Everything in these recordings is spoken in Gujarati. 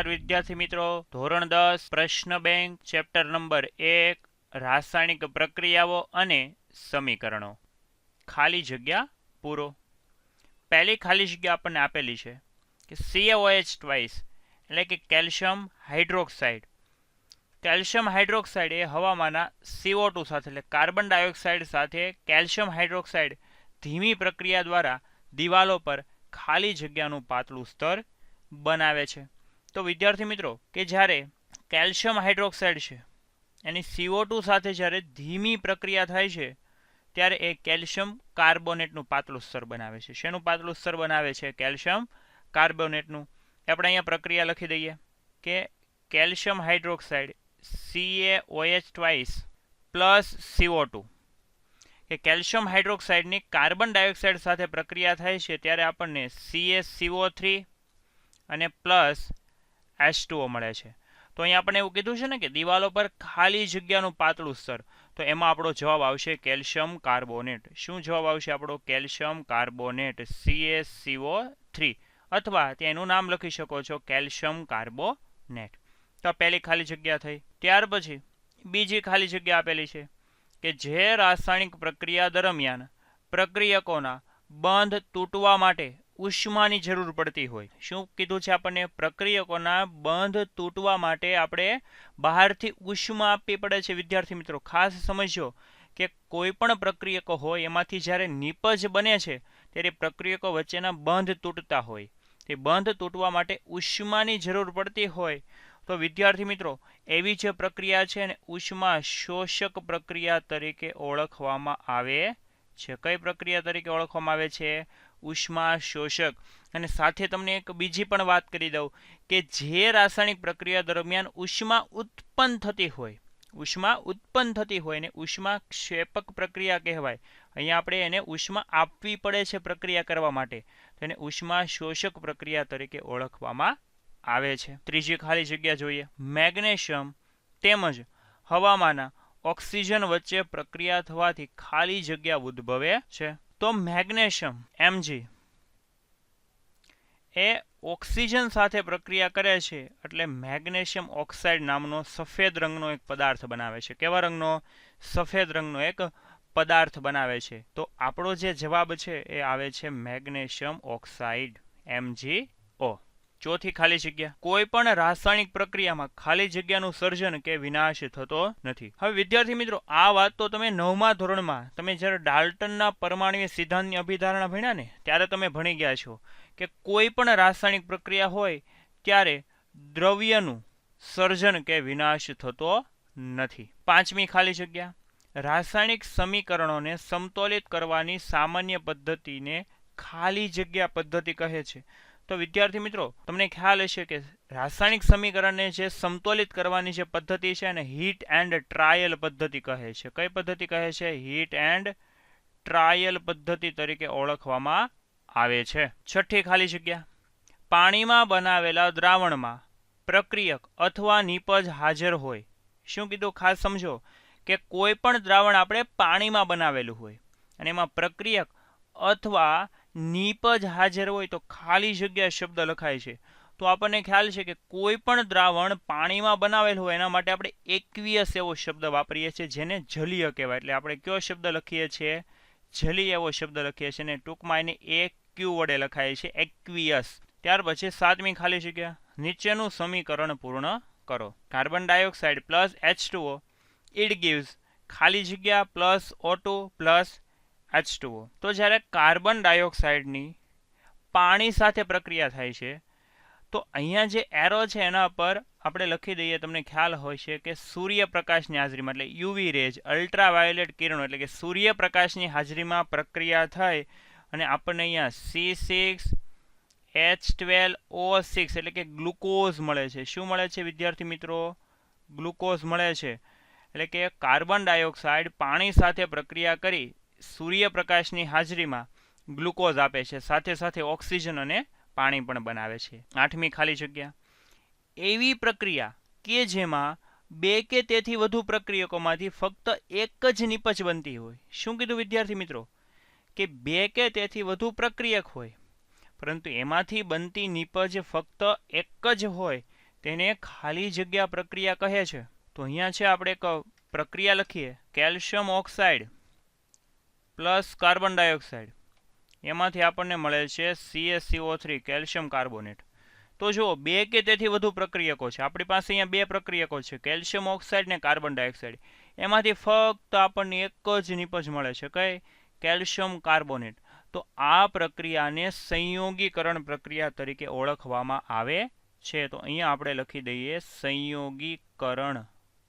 નમસ્કાર વિદ્યાર્થી મિત્રો. ધોરણ દસ, પ્રશ્ન બેંક, ચેપ્ટર નંબર એક, રાસાયણિક પ્રક્રિયાઓ અને સમીકરણો. ખાલી જગ્યા પૂરો. પહેલી ખાલી જગ્યા આપણને આપેલી છે કે C A O H twice એટલે કે કેલ્શિયમ હાઇડ્રોક્સાઇડ. કેલ્શિયમ હાઇડ્રોક્સાઇડ એ હવામાંના CO2 સાથે, એટલે કાર્બન ડાયોક્સાઇડ સાથે કેલ્શિયમ હાઇડ્રોક્સાઇડ ધીમી પ્રક્રિયા દ્વારા દિવાલો પર ખાલી જગ્યાનું પાતળું સ્તર બનાવે છે. તો વિદ્યાર્થી મિત્રો, કે જ્યારે કેલ્શિયમ હાઇડ્રોક્સાઇડ છે, એની CO2 સાથે જ્યારે ધીમી પ્રક્રિયા થાય છે, ત્યારે એ કેલ્શિયમ કાર્બોનેટનું પાતળું સ્તર બનાવે છે. શેનું પાતળું સ્તર બનાવે છે? કેલ્શિયમ કાર્બોનેટનું. આપણે અહીંયા પ્રક્રિયા લખી દઈએ કે calcium hydroxide C A O H twice plus C O two. કે કેલ્શિયમ હાઇડ્રોક્સાઇડની કાર્બન ડાયોક્સાઇડ સાથે પ્રક્રિયા થાય છે, ત્યારે આપણને C A C O three અને પ્લસ H2O મળે છે. તો અહીંયા આપણે એવું કીધું છે ને કે દિવાલો પર ખાલી જગ્યાનું પાતળું સ્તર. તો એમાં આપણો જવાબ આવશે કેલ્શિયમ કાર્બોનેટ. શું જવાબ આવશે આપણો? Calcium carbonate. CaCO3 અથવા ત્યાં એનું નામ લખી શકો છો કેલ્શિયમ કાર્બોનેટ. તો પહેલી ખાલી જગ્યા થઈ. ત્યાર પછી બીજી ખાલી જગ્યા આપેલી છે કે જે રાસાયણિક પ્રક્રિયા દરમિયાન પ્રક્રિયકોના બંધ તૂટવા માટે ઉષ્માની જરૂર પડતી હોય. શું કીધું છે આપણને? પ્રક્રિયકોના બંધ તૂટવા માટે આપણે બહારથી ઉષ્મા આપવી પડે છે. વિદ્યાર્થી મિત્રો, ખાસ સમજો કે કોઈ પણ પ્રક્રિયકો હોય, એમાંથી જ્યારે નિપજ બને છે, ત્યારે પ્રક્રિયકો વચ્ચેના બંધ તૂટતા હોય. તે બંધ તૂટવા માટે ઉષ્માની જરૂર પડતી હોય. તો વિદ્યાર્થી મિત્રો, એવી જે પ્રક્રિયા છે ને ઉષ્મા શોષક પ્રક્રિયા તરીકે ઓળખવામાં આવે છે. કઈ પ્રક્રિયા તરીકે ઓળખવામાં આવે છે? ઉષ્મા શોષક. અને સાથે તમને એક બીજી પણ વાત કરી દઉં કે જે રાસાયણિક પ્રક્રિયા દરમિયાન ઉષ્મા ઉત્પન્ન થતી હોય, ઉષ્મા ઉત્પન્ન થતી હોય ને ઉષ્મા ક્ષેપક પ્રક્રિયા કહેવાય. અહીંયા આપણે એને ઉષ્મા આપવી પડે છે પ્રક્રિયા કરવા માટે. તો એને ઉષ્મા શોષક પ્રક્રિયા તરીકે ઓળખવામાં આવે છે. ત્રીજી ખાલી જગ્યા જોઈએ. મેગ્નેશિયમ તેમજ હવામાંના ઓક્સિજન વચ્ચે પ્રક્રિયા થવાથી ખાલી જગ્યા ઉદ્ભવે છે. તો મેગ્નેશિયમ એમજી એ ઓક્સિજન સાથે પ્રક્રિયા કરે છે એટલે મેગ્નેશિયમ ઓક્સાઇડ નામનો સફેદ રંગનો એક પદાર્થ બનાવે છે. કેવા રંગનો? સફેદ રંગનો એક પદાર્થ બનાવે છે. તો આપણો જે જવાબ છે એ આવે છે મેગ્નેશિયમ ઓક્સાઇડ એમજીઓ ચોથી ખાલી જગ્યા. કોઈ પણ રાસાયણિક પ્રક્રિયામાં ખાલી જગ્યાનું સર્જન કે વિનાશ થતો નથી. હવે વિદ્યાર્થી મિત્રો, આ વાત તો તમે નવમા ધોરણમાં, તમે જ્યારે ડાલ્ટનના પરમાણુય સિદ્ધાંતની અભિધારણા ભણ્યા ને, ત્યારે તમે ભણી ગયા છો કે કોઈ પણ રાસાયણિક પ્રક્રિયા હોય, ત્યારે દ્રવ્યનું સર્જન કે વિનાશ થતો નથી. પાંચમી ખાલી જગ્યા. રાસાયણિક સમીકરણોને સમતોલિત કરવાની સામાન્ય પદ્ધતિને ખાલી જગ્યા પદ્ધતિ કહે છે. તો વિદ્યાર્થી મિત્રો, તમને ખ્યાલ હશે કે રાસાયણિક સમીકરણને જે સમતોલિત કરવાની જે પદ્ધતિ છે એને હીટ એન્ડ ટ્રાયલ પદ્ધતિ કહે છે. કઈ પદ્ધતિ કહે છે? હીટ એન્ડ ટ્રાયલ પદ્ધતિ તરીકે ઓળખવામાં આવે છે. છઠ્ઠી ખાલી જગ્યા. પાણીમાં બનાવેલા દ્રાવણમાં પ્રક્રિયક અથવા નિપજ હાજર હોય. શું કીધું? ખાસ સમજો કે કોઈ પણ દ્રાવણ આપણે પાણીમાં બનાવેલું હોય અને એમાં પ્રક્રિયક અથવા નિપજ હાજર હોય તો ખાલી જગ્યા શબ્દ લખાય છે. તો આપણને ખ્યાલ છે કે કોઈ પણ દ્રાવણ પાણીમાં બનાવેલ હોય એના માટે આપણે એકવીયસ એવો શબ્દ વાપરીએ છીએ, જેને જલીય કહેવાય. એટલે આપણે કયો શબ્દ લખીએ છીએ? જલીય એવો શબ્દ લખીએ છીએ અને ટૂંકમાં એને એક ક્યુ વડે લખાય છે એકવીયસ ત્યાર પછી સાતમી ખાલી જગ્યા. નીચેનું સમીકરણ પૂર્ણ કરો. Carbon dioxide plus H two O it gives ખાલી જગ્યા plus O two plus H two O તો જ્યારે કાર્બન ડાયોક્સાઇડની પાણી સાથે પ્રક્રિયા થાય છે, તો અહીંયા જે એરો છે એના પર આપણે લખી દઈએ, તમને ખ્યાલ હોય છે કે સૂર્યપ્રકાશની હાજરીમાં, એટલે યુવી રેજ, અલ્ટ્રાવાયોલેટ કિરણો, એટલે કે સૂર્યપ્રકાશની હાજરીમાં પ્રક્રિયા થાય અને આપણને અહીંયા C six H twelve O six એટલે કે ગ્લુકોઝ મળે છે. શું મળે છે વિદ્યાર્થી મિત્રો? ગ્લુકોઝ મળે છે. એટલે કે કાર્બન ડાયોક્સાઇડ પાણી સાથે પ્રક્રિયા કરી સૂર્યપ્રકાશની હાજરીમાં ગ્લુકોઝ આપે છે. સાથે સાથે ઓક્સિજન અને પાણી પણ બનાવે છે. આઠમી ખાલી જગ્યા. એવી પ્રક્રિયા કે જેમાં બે કે તેથી વધુ પ્રક્રિયકોમાંથી ફક્ત એક જ નિપજ બનતી હોય. શું કીધું વિદ્યાર્થી મિત્રો? કે બે કે તેથી વધુ પ્રક્રિયક હોય. પરંતુ એમાંથી બનતી નિપજ ફક્ત એક જ હોય તેને ખાલી જગ્યા પ્રક્રિયા કહે છે. તો અહીંયા છે આપણે એક પ્રક્રિયા લખીએ. Calcium oxide. Plus carbon dioxide. એમાંથી આપણને મળે છે સીએસસીઓ થ્રી કેલ્શિયમ કાર્બોનેટ. તો જુઓ, બે કે તેથી વધુ પ્રક્રિયકો છે. આપણી પાસે અહીંયા બે પ્રક્રિયકો છે, કેલ્શિયમ ઓક્સાઇડ ને કાર્બન ડાયોક્સાઇડ. એમાંથી ફક્ત આપણને એક જ નિપજ મળે છે. કઈ? Calcium carbonate. તો આ પ્રક્રિયાને સંયોગીકરણ પ્રક્રિયા તરીકે ઓળખવામાં આવે છે. તો અહીંયા આપણે લખી દઈએ, સંયોગીકરણ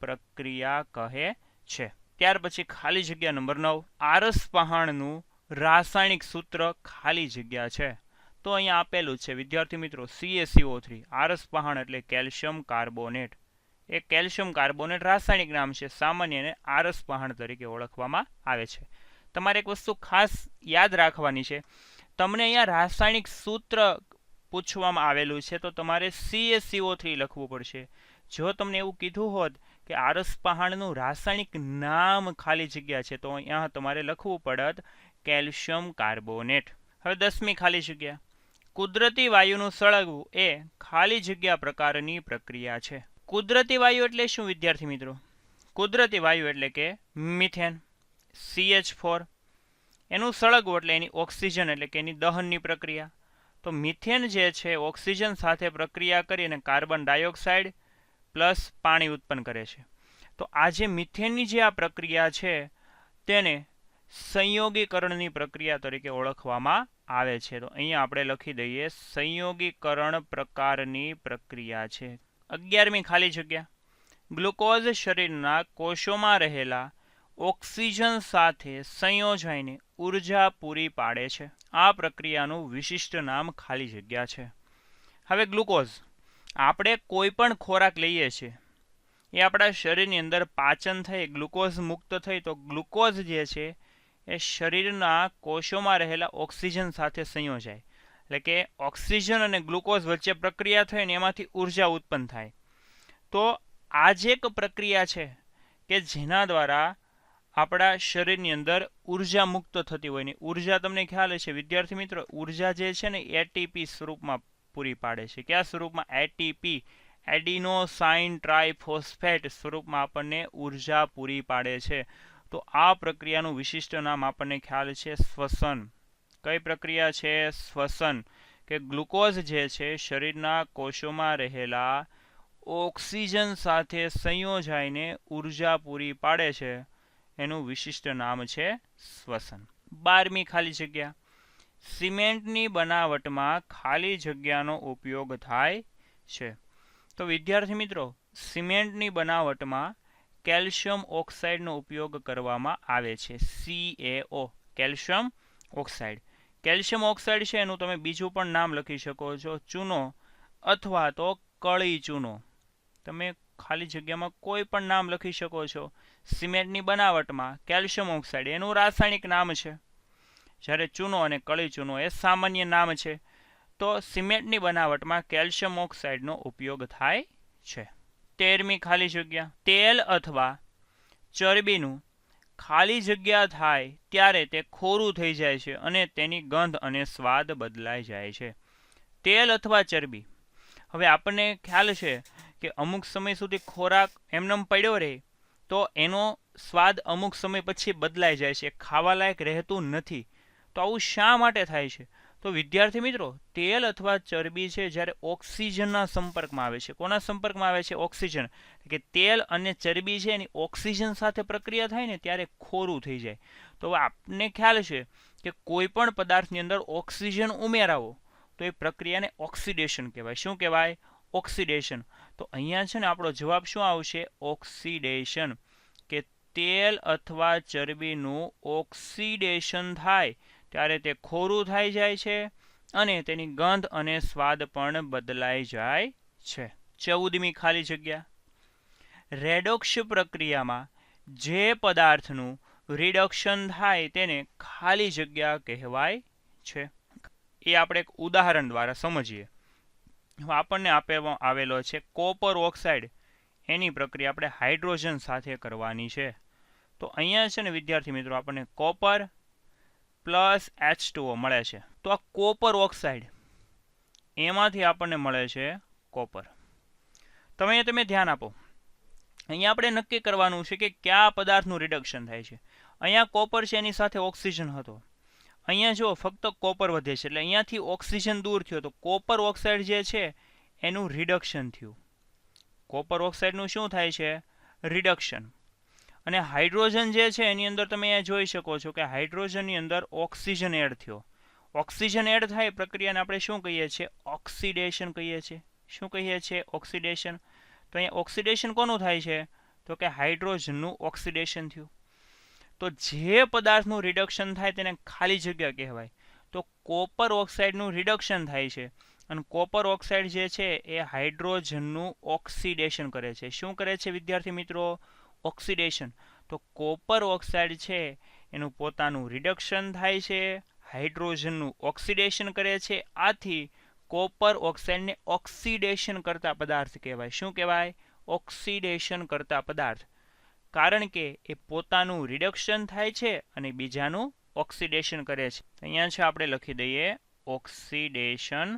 પ્રક્રિયા કહે છે. ત્યાર પછી ખાલી જગ્યા નંબર નવ, આરસ પહાણનું રાસાયણિક સૂત્ર ખાલી જગ્યા છે. તો અહીંયા આપેલું છે, વિદ્યાર્થી મિત્રો સીએસીઓ થ્રી આરસ પહાણ એટલે કેલ્શિયમ કાર્બોનેટ. એ કેલ્શિયમ કાર્બોનેટ રાસાયણિક નામ છે, સામાન્યને આરસ પહાણ તરીકે ઓળખવામાં આવે છે. તમારે એક વસ્તુ ખાસ યાદ રાખવાની છે, તમને અહીંયા રાસાયણિક સૂત્ર પૂછવામાં આવેલું છે, તો તમારે સીએસીઓ થ્રી લખવું પડશે. જો તમને એવું કીધું હોત કે આરસ પહાણનું રાસાયણિક નામ ખાલી જગ્યા છે, તો અહીંયા તમારે લખવું પડત કેલ્શિયમ કાર્બોનેટ. હવે દસમી ખાલી જગ્યા. કુદરતી વાયુનું સળગવું એ ખાલી જગ્યા પ્રકારની પ્રક્રિયા છે. કુદરતી વાયુ એટલે શું, વિદ્યાર્થી મિત્રો? કુદરતી વાયુ એટલે કે મિથેન સીએચ ફોર એનું સળગવું એટલે એની ઓક્સિજન એટલે કે એની દહનની પ્રક્રિયા. તો મિથેન જે છે, ઓક્સિજન સાથે પ્રક્રિયા કરી અને કાર્બન ડાયોક્સાઇડ પ્લસ પાણી ઉત્પન્ન કરે છે. તો આ જે મિથેનની જે આ પ્રક્રિયા છે, તેને સંયોગીકરણની પ્રક્રિયા તરીકે ઓળખવામાં આવે છે. તો અહીંયા આપણે લખી દઈએ, સંયોગીકરણ પ્રકારની પ્રક્રિયા છે. અગિયારમી ખાલી જગ્યા. ગ્લુકોઝ શરીરના કોષોમાં રહેલા ઓક્સિજન સાથે સંયોજાઈને ઊર્જા પૂરી પાડે છે. આ પ્રક્રિયાનું વિશિષ્ટ નામ ખાલી જગ્યા છે. હવે ગ્લુકોઝ. આપણે કોઈ પણ ખોરાક લઈએ છીએ, એ આપણા શરીરની અંદર પાચન થઈ, ગ્લુકોઝ મુક્ત થઈ, તો ગ્લુકોઝ જે છે, એ શરીરના કોષોમાં રહેલા ઓક્સિજન સાથે સંયોજાય. એટલે કે ઓક્સિજન અને ગ્લુકોઝ વચ્ચે પ્રક્રિયા થઈ ને એમાંથી ઊર્જા ઉત્પન્ન થાય. તો આ જે એક પ્રક્રિયા છે કે જેના દ્વારા આપણા શરીરની અંદર ઊર્જા મુક્ત થતી હોય ને ઊર્જા તમને ખ્યાલ છે વિદ્યાર્થી મિત્રો, ઊર્જા જે છે ને એટીપી સ્વરૂપમાં પૂરી પાડે છે. કયા સ્વરૂપમાં? એટીપી એડિનોસાઇન ટ્રાઇફોસ્ફેટ સ્વરૂપમાં આપણને ઊર્જા પૂરી પાડે છે. તો આ પ્રક્રિયાનું વિશિષ્ટ નામ આપણને ખ્યાલ છે શ્વસન. કઈ પ્રક્રિયા છે? શ્વસન. કે ગ્લુકોઝ જે છે શરીરના કોષોમાં રહેલા ઓક્સિજન સાથે સંયોજાઈને ઊર્જા પૂરી પાડે છે. એનું વિશિષ્ટ નામ છે શ્વસન. બારમી ખાલી જગ્યા. સિમેન્ટની બનાવટમાં ખાલી જગ્યાનો ઉપયોગ થાય છે. તો વિદ્યાર્થી મિત્રો, સિમેન્ટની બનાવટમાં કેલ્શિયમ ઓક્સાઇડનો ઉપયોગ કરવામાં આવે છે. C A O calcium oxide. Calcium oxide છે એનું તમે બીજું પણ નામ લખી શકો છો, ચૂનો અથવા તો કળી ચૂનો. તમે ખાલી જગ્યામાં કોઈ પણ નામ લખી શકો છો. સિમેન્ટની બનાવટમાં કેલ્શિયમ ઓક્સાઇડ, એનું રાસાયણિક નામ છે. જ્યારે ચૂનો અને કળી ચૂનો એ સામાન્ય નામ છે, તો સિમેન્ટની બનાવટમાં કેલ્શિયમ ઓક્સાઇડનો ઉપયોગ થાય છે. તેરમી ખાલી જગ્યા. તેલ અથવા ચરબીનું ખાલી જગ્યા થાય ત્યારે તે ખોરું થઈ જાય છે અને તેની ગંધ અને સ્વાદ બદલાઈ જાય છે. તેલ અથવા ચરબી. હવે આપણને ખ્યાલ છે કે અમુક સમય સુધી ખોરાક એમનેમ પડ્યો રહે, તો એનો સ્વાદ અમુક સમય પછી બદલાઈ જાય છે. ખાવાલાયક રહેતું નથી. તો આવું શા માટે થાય છે? તો વિદ્યાર્થી મિત્રો, તેલ અથવા ચરબી છે જ્યારે ઓક્સિજનના સંપર્કમાં આવે છે. કોના સંપર્કમાં આવે છે? ઓક્સિજન. કે તેલ અને ચરબી છે એની ઓક્સિજન સાથે પ્રક્રિયા થાય ને ત્યારે ખોરું થઈ જાય. તો આપને ખ્યાલ છે કે કોઈ પણ પદાર્થની અંદર ઓક્સિજન ઉમેરાવો, તો એ પ્રક્રિયાને ઓક્સિડેશન કહેવાય. શું કહેવાય? ઓક્સિડેશન. તો અહીંયા છે ને આપણો જવાબ શું આવશે? ઓક્સિડેશન. કે તેલ અથવા ચરબીનું ઓક્સિડેશન થાય ત્યારે તે ખોરું થઈ જાય છે અને તેની ગંધ અને સ્વાદ પણ બદલાઈ જાય છે. ચૌદમી ખાલી જગ્યા. રેડોક્ષ પ્રક્રિયામાં જે પદાર્થનું રિડક્શન થાય તેને ખાલી જગ્યા કહેવાય છે. એ આપણે એક ઉદાહરણ દ્વારા સમજીએ. આપણને આપેલો આવેલો છે કોપર ઓક્સાઇડ. એની પ્રક્રિયા આપણે હાઇડ્રોજન સાથે કરવાની છે. તો અહીંયા છે ને વિદ્યાર્થી મિત્રો આપણને કોપર પ્લસ એચ ટુઓ મળે છે. તો આ કોપર ઓક્સાઇડ એમાંથી આપણને મળે છે કોપર. તમે અહીંયા તમે ધ્યાન આપો. અહીંયા આપણે નક્કી કરવાનું છે કે કયા પદાર્થનું રિડક્શન થાય છે. અહીંયા કોપર છે એની સાથે ઓક્સિજન હતો. અહીંયા જો ફક્ત કોપર વધે છે. એટલે અહીંયાથી ઓક્સિજન દૂર થયો. તો કોપર ઓક્સાઇડ જે છે, એનું રિડક્શન થયું. કોપર ઓક્સાઇડનું શું થાય છે? રિડક્શન અને હાઇડ્રોજન જે છે, એની અંદર તમે અહીંયા જોઈ શકો છો કે હાઇડ્રોજનની અંદર ઓક્સિજન એડ થયો. ઓક્સિજન એડ થાય પ્રક્રિયાને આપણે શું કહીએ છીએ? ઓક્સિડેશન કહીએ છીએ. શું કહીએ છીએ? ઓક્સિડેશન. તો અહીંયા ઓક્સિડેશન કોનું થાય છે? તો કે હાઇડ્રોજનનું ઓક્સિડેશન થયું. તો જે પદાર્થનું રિડક્શન થાય તેને ખાલી જગ્યા કહેવાય. તો કોપર ઓક્સાઇડનું રિડક્શન થાય છે. અને કોપર ઓક્સાઇડ જે છે, એ હાઇડ્રોજનનું ઓક્સિડેશન કરે છે. શું કરે છે વિદ્યાર્થી મિત્રો? ઓક્સિડેશન. તો કોપર ઓક્સાઇડ છે, એનું પોતાનું રિડક્શન થાય છે, હાઇડ્રોજનનું ઓક્સિડેશન કરે છે, આથી કોપર ઓક્સાઇડને ઓક્સિડેશન કરતા પદાર્થ કહેવાય. શું કહેવાય? ઓક્સિડેશન કરતા પદાર્થ. કારણ કે એ પોતાનું રિડક્શન થાય છે અને બીજાનું ઓક્સિડેશન કરે છે. અહીંયા છે આપણે લખી દઈએ, ઓક્સિડેશન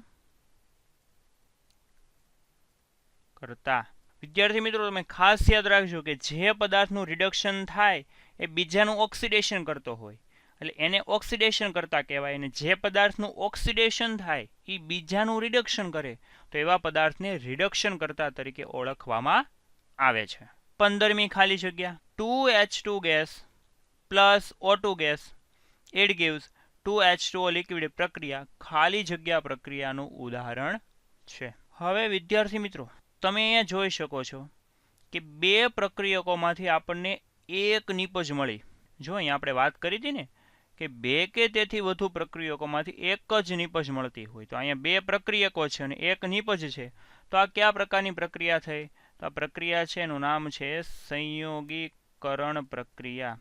કરતા વિદ્યાર્થી મિત્રો, તમે ખાસ યાદ રાખજો કે જે પદાર્થનું રિડક્શન થાય એ બીજાનું ઓક્સિડેશન કરતો હોય. એટલે એને ઓક્સિડેશન કરતા કહેવાય અને જે પદાર્થનું ઓક્સિડેશન થાય એ બીજાનું રિડક્શન કરે. તો એવા પદાર્થને રિડક્શન કરતા તરીકે ઓળખવામાં આવે છે. પંદરમી ખાલી જગ્યા. Two H two gas plus O two gas. It gives. Two H two liquid પ્રક્રિયા ખાલી જગ્યા પ્રક્રિયાનું ઉદાહરણ છે. હવે વિદ્યાર્થી મિત્રો તમે અહીંયા જોઈ શકો છો કે બે પ્રક્રિયકોમાંથી આપણને એક નીપજ મળી. જો અહીંયા આપણે વાત કરી હતી ને કે બે કે તેથી વધુ પ્રક્રિયકોમાંથી એક જ નીપજ મળતી હોય, તો અહીંયા બે પ્રક્રિયકો છે અને એક નીપજ છે, તો આ કયા પ્રકારની પ્રક્રિયા થઈ? તો આ પ્રક્રિયા છે, એનું નામ છે સંયોગીકરણ પ્રક્રિયા.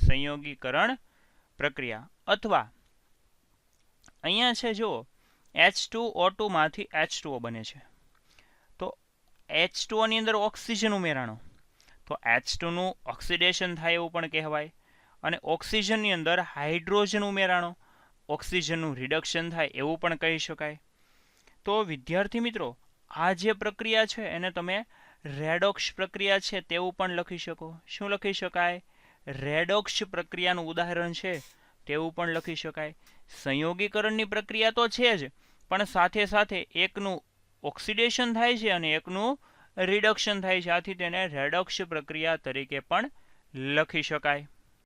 સંયોગીકરણ પ્રક્રિયા. અથવા અહીંયા છે જો એચ ટુ ઓ ટુમાંથી એચ ટુઓ બને છે. એચ ટુઓની અંદર ઓક્સિજન ઉમેરાણો. તો એચ ટુનું ઓક્સિડેશન થાય એવું પણ કહેવાય. અને ઓક્સિજનની અંદર હાઇડ્રોજન ઉમેરાણો, ઓક્સિજનનું રિડક્શન થાય એવું પણ કહી શકાય. તો વિદ્યાર્થી મિત્રો, આ જે પ્રક્રિયા છે એને તમે રેડોક્સ પ્રક્રિયા છે તેવું પણ લખી શકો. શું લખી શકાય? રેડોક્સ પ્રક્રિયાનું ઉદાહરણ છે તેવું પણ લખી શકાય. સંયોગીકરણની પ્રક્રિયા તો છે જ, પણ સાથે સાથે એકનું ઓક્સિડેશન થાય છે અને એકનું રિડક્શન થાય છે. આથી તેને રેડોક્સ પ્રક્રિયા તરીકે પણ લખી શકાય.